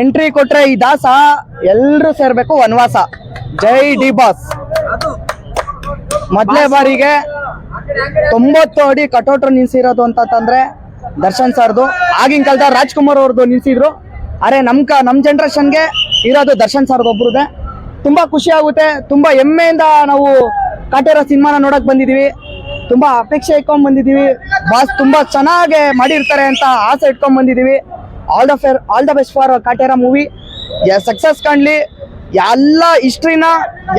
Entry ಕೊಟ್ರೆ ಈ ದಾಸ ಎಲ್ರು ಸೇರ್ಬೇಕು ವನವಾಸ. ಜೈ ಡಿ ಬಾಸ್. ಮೊದಲೇ ಬಾರಿಗೆ ತೊಂಬತ್ತು ಅಡಿ ಕಟೌಟ್ರು ನಿಲ್ಸಿರೋದು ಅಂತಂದ್ರೆ ದರ್ಶನ್ ಸರ್ದು. ಆಗಿನ ಕಾಲದ ರಾಜ್ಕುಮಾರ್ ಅವ್ರದ್ದು ನಿಲ್ಸಿದ್ರು. ಅರೆ ನಮ್ ಕ ನಮ್ ಜನರೇಷನ್ಗೆ ಇರೋದು ದರ್ಶನ್ ಸರ್ದು ಒಬ್ರದೇ. ತುಂಬಾ ಖುಷಿ ಆಗುತ್ತೆ. ತುಂಬಾ ಹೆಮ್ಮೆಯಿಂದ ನಾವು ಕಾಟೇರ ಸಿನಿಮಾನ ನೋಡಕ್ ಬಂದಿದೀವಿ. ತುಂಬಾ ಅಪೇಕ್ಷೆ ಇಟ್ಕೊಂಡ್ ಬಂದಿದೀವಿ. ಬಾಸ್ ತುಂಬಾ ಚೆನ್ನಾಗಿ ಮಾಡಿರ್ತಾರೆ ಅಂತ ಆಸೆ ಇಟ್ಕೊಂಡ್ ಬಂದಿದೀವಿ. All the fair all the best for Kaatera movie. Success ಕಾಣ್ಲಿ. ಎಲ್ಲ ಹಿಸ್ಟ್ರಿನ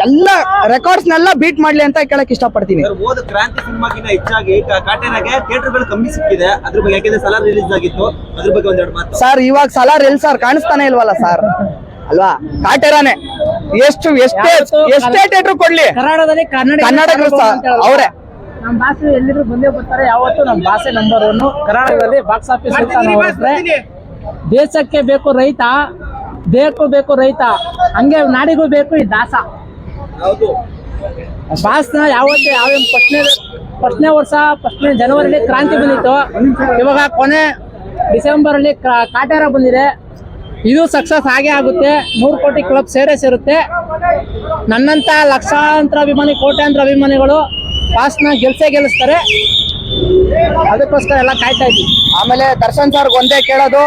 ಎಲ್ಲ ರೆಕಾರ್ಡ್ಸ್ನೆಲ್ಲ ಬೀಟ್ ಮಾಡ್ಲಿ ಅಂತ ಕೇಳಕ್ ಇಷ್ಟಪಡ್ತೀನಿ. ಸರ್ ಹೋದ ಕ್ರಾಂತಿ ಸಿನಿಮಾಗಿನ ಹೆಚ್ಚಾಗಿ ಕಾಟೇರಾಗೆ ಥಿಯೇಟರ್ಗಳು ಕಮ್ಮಿ ಸಿಕ್ಕಿದೆ. ಅದ್ರ ಬಗ್ಗೆ ಯಾಕೆಂದ್ರೆ ಸಲಾರ್ ರಿಲೀಸ್ ಆಗಿತ್ತು. ಅದ್ರ ಬಗ್ಗೆ ಒಂದೆರಡು ಮಾತು. ಸರ್ ಇವಾಗ ಸಲಾರ್ ಎಲ್ ಸರ್ ಕಾಣಿಸ್ತಾನೆ ಇಲ್ವಲ್ಲ ಸರ್? ಅಲ್ವಾ? ಕಾಟೇರಾನೆ. ಎಷ್ಟು ಎಷ್ಟೇ ಎಷ್ಟೇ ಥಿಯೇಟರ್ ಕೊಡ್ಲಿ. ಕನ್ನಡದಲ್ಲಿ ಕನ್ನಡ ಅವರೇ. ನಮ್ಮ ಭಾಷೆ ಎಲ್ಲಿದ್ರು ಬಂದೇ ಬರ್ತಾರೆ. ಯಾವತ್ತು ನಮ್ಮ ಭಾಷೆ ನಂಬರ್ ಒನ್ ಕರ್ನಾಟಕದಲ್ಲಿ ಬಾಕ್ಸ್ ಆಫೀಸ್ ದೇಶಕ್ಕೆ ಬೇಕು ರೈತ ಬೇಕು ಬೇಕು ರೈತ. ಹಂಗೆ ನಾಡಿಗೂ ಬೇಕು ಈ ದಾಸ. ಬಾಸ್ನ ಯಾವತ್ತು ಯಾವ ಫಸ್ಟ್ನೇ ಫಸ್ಟ್ನೇ ವರ್ಷ ಫಸ್ಟ್ನೇ ಜನವರಿಲಿ ಕ್ರಾಂತಿ ಬಂದಿತ್ತು. ಇವಾಗ ಕೊನೆ ಡಿಸೆಂಬರ್ ಅಲ್ಲಿ ಕಾ- ಕಾಟೇರ ಬಂದಿದೆ. ಇದು ಸಕ್ಸಸ್ ಆಗೇ ಆಗುತ್ತೆ. ನೂರು ಕೋಟಿ ಕ್ಲಬ್ ಸೇರೇ ಸೇರುತ್ತೆ. ನನ್ನಂತ ಲಕ್ಷಾಂತರ ಅಭಿಮಾನಿ ಕೋಟ್ಯಾಂತರ ಅಭಿಮಾನಿಗಳು ಬಾಸ್ನ ಗೆಲ್ಸೇ ಗೆಲ್ಲಿಸ್ತಾರೆ. ಅದಕ್ಕೋಸ್ಕರ ಎಲ್ಲ ಕಾಯ್ತಾ ಇದ್ವಿ. ಆಮೇಲೆ ದರ್ಶನ್ ಸರ್ ಒಂದೇ ಕೇಳೋದು,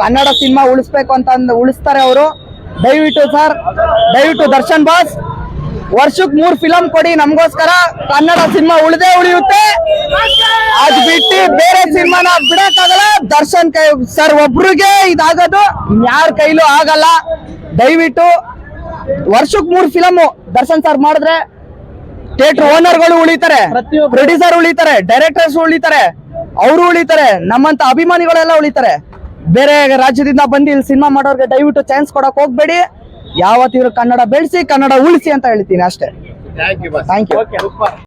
ಕನ್ನಡ ಸಿನಿಮಾ ಉಳಿಸ್ಬೇಕು ಅಂತ ಅಂದ್ ಉಳಿಸ್ತಾರೆ ಅವರು. ದಯವಿಟ್ಟು ಸರ್ ದಯವಿಟ್ಟು ದರ್ಶನ್ ಬಾಸ್ ವರ್ಷಕ್ಕೆ ಮೂರು ಫಿಲಂ ಕೊಡಿ, ನಮಗೋಸ್ಕರ ಕನ್ನಡ ಸಿನಿಮಾ ಉಳಿದೇ ಉಳಿಯುತ್ತೆ. ಅದ್ ಬಿಟ್ಟು ಬೇರೆ ಸಿನಿಮಾನ ಬಿಡಕ್ಕಾಗಲ್ಲ. ದರ್ಶನ್ ಕೈ ಸರ್ ಒಬ್ರಿಗೆ ಇದಾಗೋದು ಯಾರ ಕೈಲೂ ಆಗಲ್ಲ. ದಯವಿಟ್ಟು ವರ್ಷಕ್ಕೆ ಮೂರು ಫಿಲಮು ದರ್ಶನ್ ಸರ್ ಮಾಡಿದ್ರೆ ಥಿಯೇಟರ್ ಓನರ್ಗಳು ಉಳಿತಾರೆ ಪ್ರೊಡ್ಯೂಸರ್ ಉಳಿತಾರೆ ಡೈರೆಕ್ಟರ್ಸ್ ಉಳಿತಾರೆ ಅವರು ಉಳಿತಾರೆ ನಮ್ಮಂತ ಅಭಿಮಾನಿಗಳೆಲ್ಲ ಉಳಿತಾರೆ. ಬೇರೆ ರಾಜ್ಯದಿಂದ ಬಂದು ಇಲ್ಲಿ ಸಿನಿಮಾ ಮಾಡೋರ್ಗೆ ದಯವಿಟ್ಟು ಚಾನ್ಸ್ ಕೊಡಕ್ ಹೋಗ್ಬೇಡಿ. ಯಾವತ್ತಿದ್ರು ಕನ್ನಡ ಬೆಳೆಸಿ ಕನ್ನಡ ಉಳಿಸಿ ಅಂತ ಹೇಳ್ತೀನಿ ಅಷ್ಟೇ. Thank you